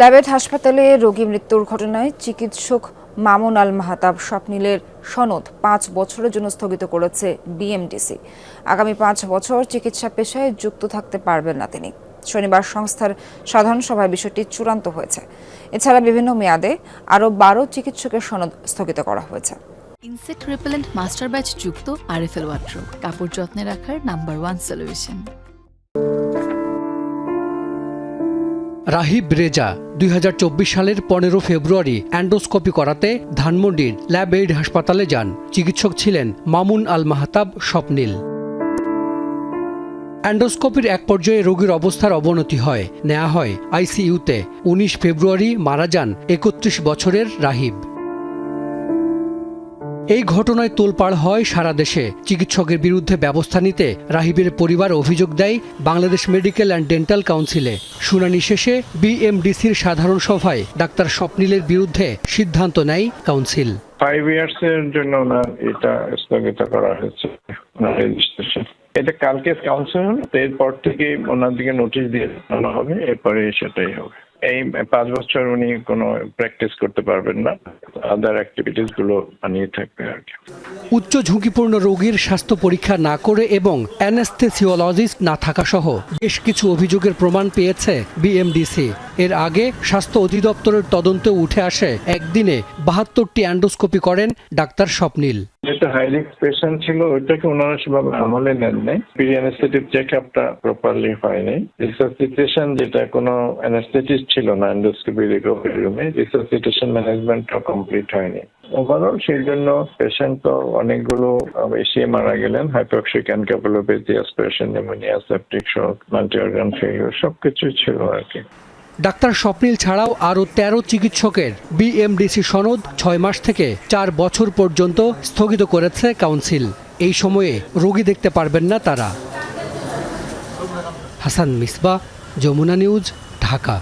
ল্যাবেট হাসপাতালে রোগী মৃত্যুর ঘটনায় চিকিৎসক মামুন আল মাহাতাব স্বপ্নিলের সনদ পাঁচ বছরের জন্য স্থগিত করেছে বিএমডিসি। আগামী পাঁচ বছর চিকিৎসা পেশায় যুক্ত থাকতে পারবেন না তিনি। শনিবার সংস্থার সাধারণ সভায় বিষয়টি চূড়ান্ত হয়েছে। এছাড়া বিভিন্ন মেয়াদে আরও বারো চিকিৎসকের সনদ স্থগিত করা হয়েছে। ইনসেক্ট রিপেলেন্ট মাস্টার ব্যাচ যুক্ত আরএফএল ওয়াট্রো কাপড় যত্নে রাখার number one solution. Rahib Reza দুই হাজার চব্বিশ সালের পনেরো ফেব্রুয়ারি অ্যান্ডোস্কোপি করাতে ধানমন্ডির ল্যাব এইড হাসপাতালে যান। চিকিৎসক ছিলেন মামুন আল মাহতাব স্বপ্নীল। অ্যান্ডোস্কোপির এক পর্যায়ে রোগীর অবস্থার অবনতি হয় নেওয়া হয় আইসিইউতে। উনিশ ফেব্রুয়ারি মারা যান একত্রিশ বছরের রাহিব। এই ঘটনায় তোলপাড় হয় সারা দেশে। চিকিৎসকের বিরুদ্ধে ব্যবস্থা নিতে রাহিবের পরিবার অভিযোগ দেয় বাংলাদেশ মেডিকেল অ্যান্ড ডেন্টাল কাউন্সিলে। শুনানি শেষে বিএমডিসির সাধারণ সভায় ডাক্তার স্বপ্নিলের বিরুদ্ধে সিদ্ধান্ত নেয় কাউন্সিল। ফাইভ ইয়ার্স এর জন্য ওনার এটা স্থগিত করা হয়েছে এটা কালকে কাউন্সিল এরপর থেকে ওনার দিকে নোটিশ দিয়ে হবে, এরপরে সেটাই হবে। এই পাঁচ বছর উনি কোনো প্র্যাকটিস করতে পারবেন না। আদার অ্যাক্টিভিটিসগুলো বানিয়ে থাকবে আর কি। উচ্চ ঝুঁকিপূর্ণ রোগীর স্বাস্থ্য পরীক্ষা না করে এবং অ্যানেস্থেসিওলজিস্ট না থাকা সহ বেশ কিছু অভিযোগের প্রমাণ পেয়েছে বিএমডিসি। এর আগে স্বাস্থ্য অধিদপ্তরের তদন্তে উঠে আসে একদিনে বাহাত্তরটি অ্যান্ডোস্কোপি করেন ডাক্তার স্বপ্নিল। যেটা হাই রিস্ক পেশেন্ট ছিল, ওইটাকে ওনারা সেভাবে আমলে নেন নাই। প্রি অ্যানেস্থেটিক চেক আপটা প্রপারলি হয়নি। রিসাসিটেশন যেটা কোনো অ্যানেস্থেটিস ছিল না এন্ডোস্কোপি রিকভারি রুমে রিসাসিটেশন ম্যানেজমেন্টও কমপ্লিট হয়নি। ওভারঅল সেই জন্য পেশেন্ট তো অনেকগুলো বেশি মারা গেলেন। Hypoxic encephalopathy aspiration pneumonia septic shock multi organ failure সবকিছুই ছিল আর কি। ডাক্তার স্বপ্নিল ছাড়াও আরও তেরো চিকিৎসকের বিএমডিসি সনদ ছয় মাস থেকে চার বছর পর্যন্ত স্থগিত করেছে কাউন্সিল। এই সময়ে রোগী দেখতে পারবেন না তারা। হাসান মিসবা, যমুনা নিউজ, ঢাকা।